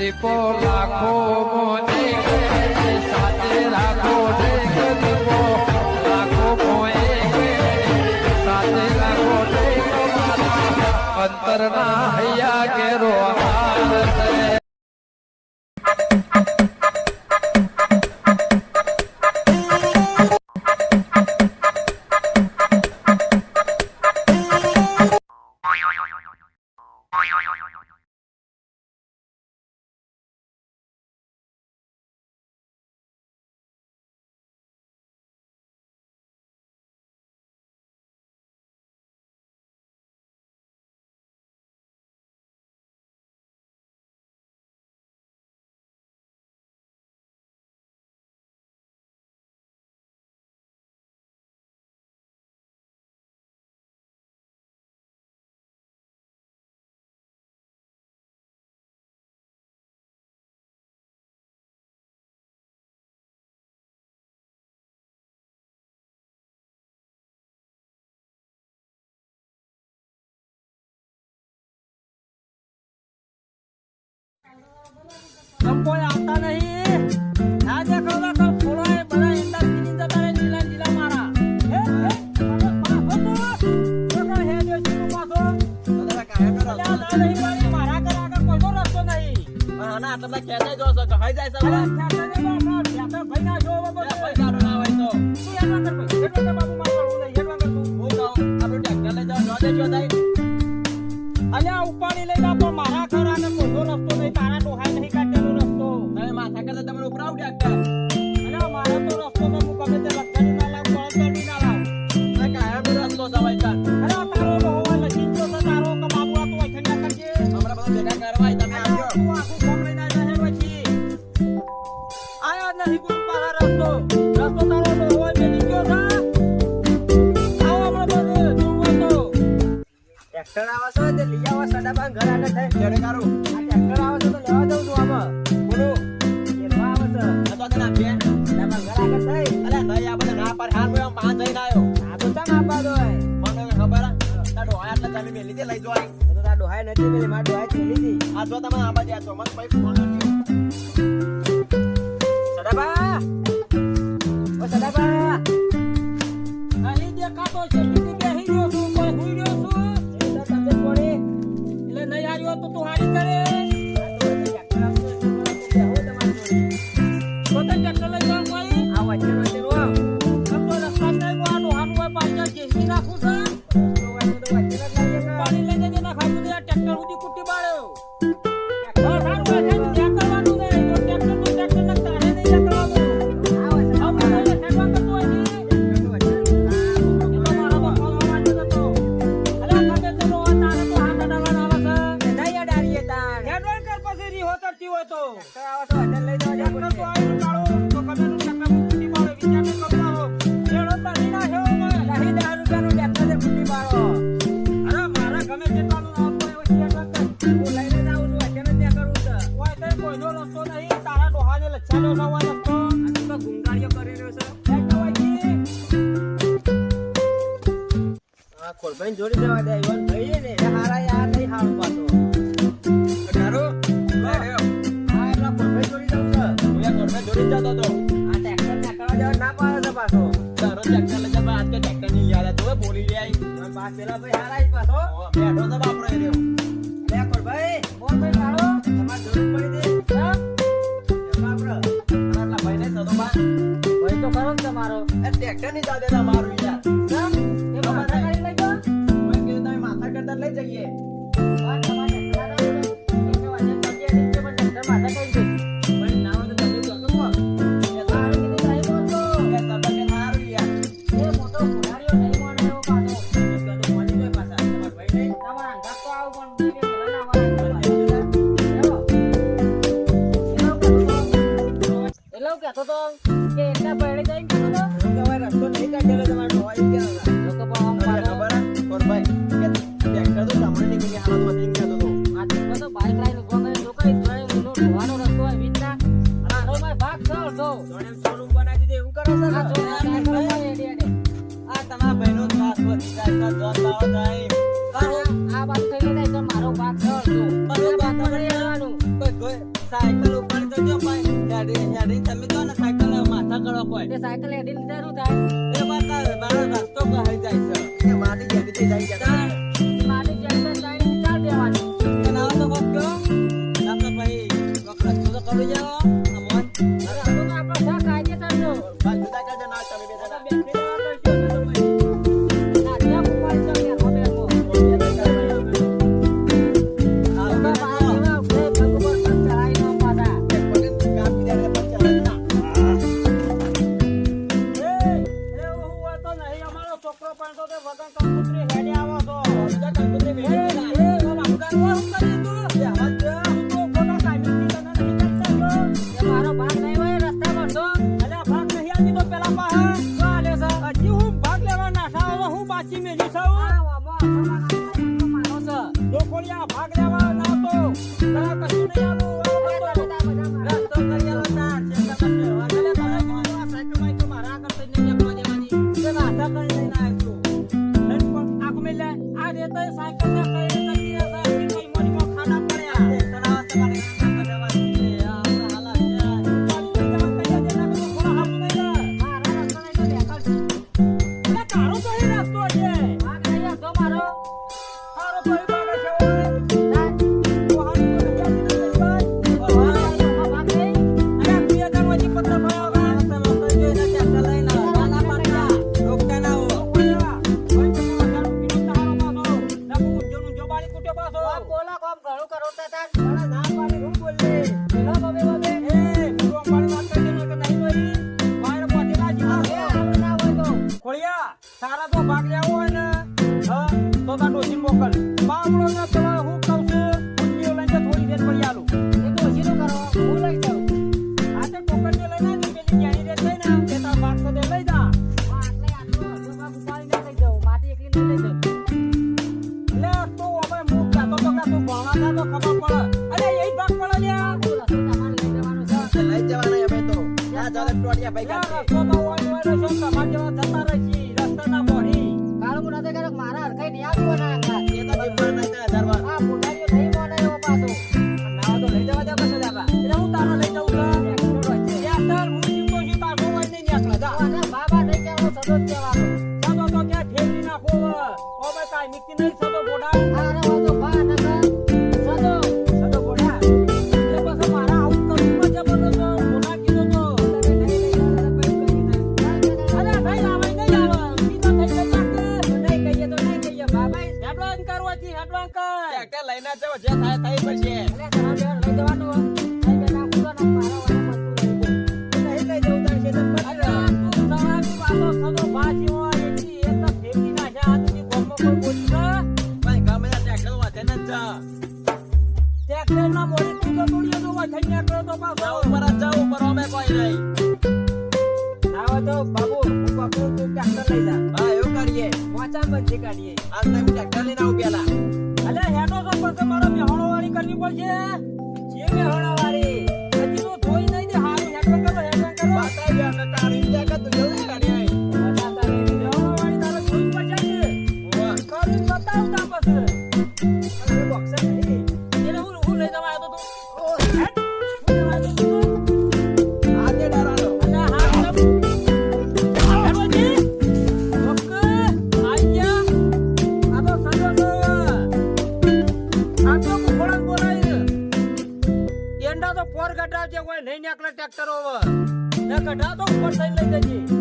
દીપો લાખો મોને સાથે રાખો દીપો લાખો મોએ સાથે રાખો અંતરના હૈયા કેરો પાછો. તો તો હે જો તું. પાછો. અલ્યા ઉપાડી લઈ બાપો મારા ઘર ને કોઈ રસ્તો નહીં. તારા ડોહાઈ નહીં કાઢેલો રસ્તો અલ્યા મારો તો રસ્તો તો હું ગમે તે લખેલું ના લાવ કોણ ના લાવ. અરે તારો. ડોહો લખી ગયો છે તારો કે બાબુ આ તું અહીંથી ના કરજે. અલ્યા તું આખું ગામ લઈને આવ્યા છે પછી. આયા નથી કોઈ રસ્તો. રસ્તો તારો ગયો છે. હોય તો. ટ્રેક્ટર આવે છે તે લઈ આવો સડાબાન ઘર આગળ થઈ આ ટ્રેક્ટર આવે છે તો લેવા તો તાર ડોહાય નથી પેલી માર ડોહાઈ છેલી હતી સડાબા ઓ સડાબા ખોલભાઈને જોડી દેવા દે. ઈવન ભાઈ ને, એ હારા યાર નહીં હારું પાછો. હા, એટલા ખોલભાઈ જોડી દઉં છે. આ ટ્રેક્ટર ત્યાં જવા ના પાડે છે પાછો. અને પાછ પેલા ભાઈ હારા જ પાછો. અલ્યા ખોલભાઈ, બોલ ભાઈ કાઢો તમારે જરૂર પડી હતી? હા? એમાં આપણે ભાઈ તો કરો જ તમારો ટ્રેક્ટરની દાદા ના આ ટ્રેક્ટર ભાઈનો આ વાત સાયકલ ઉપર તો જો ભાઈ ગાડી ગાડી આગળ કોઈ સાયકલ એડી લીધા શું થાય. I want તારા તો ભાગ લેવો હોય ને તો તાર ડોસી મોકલ બામણો ને તો હું કહું છું ઉલ્લીઓ લઈને થોડી દેર પડી આલું. દે લઈ જા લઈ જાઉં એટલે તો અરે એ ટોટિયા ભાઈ કાઢી તો તો. હોય હોય તો તમારે ની આપવાના હતા એ તો જીવન હતા ધરવા પપ્પા કરવી પડશે જે મેહોણો motorcycle like that.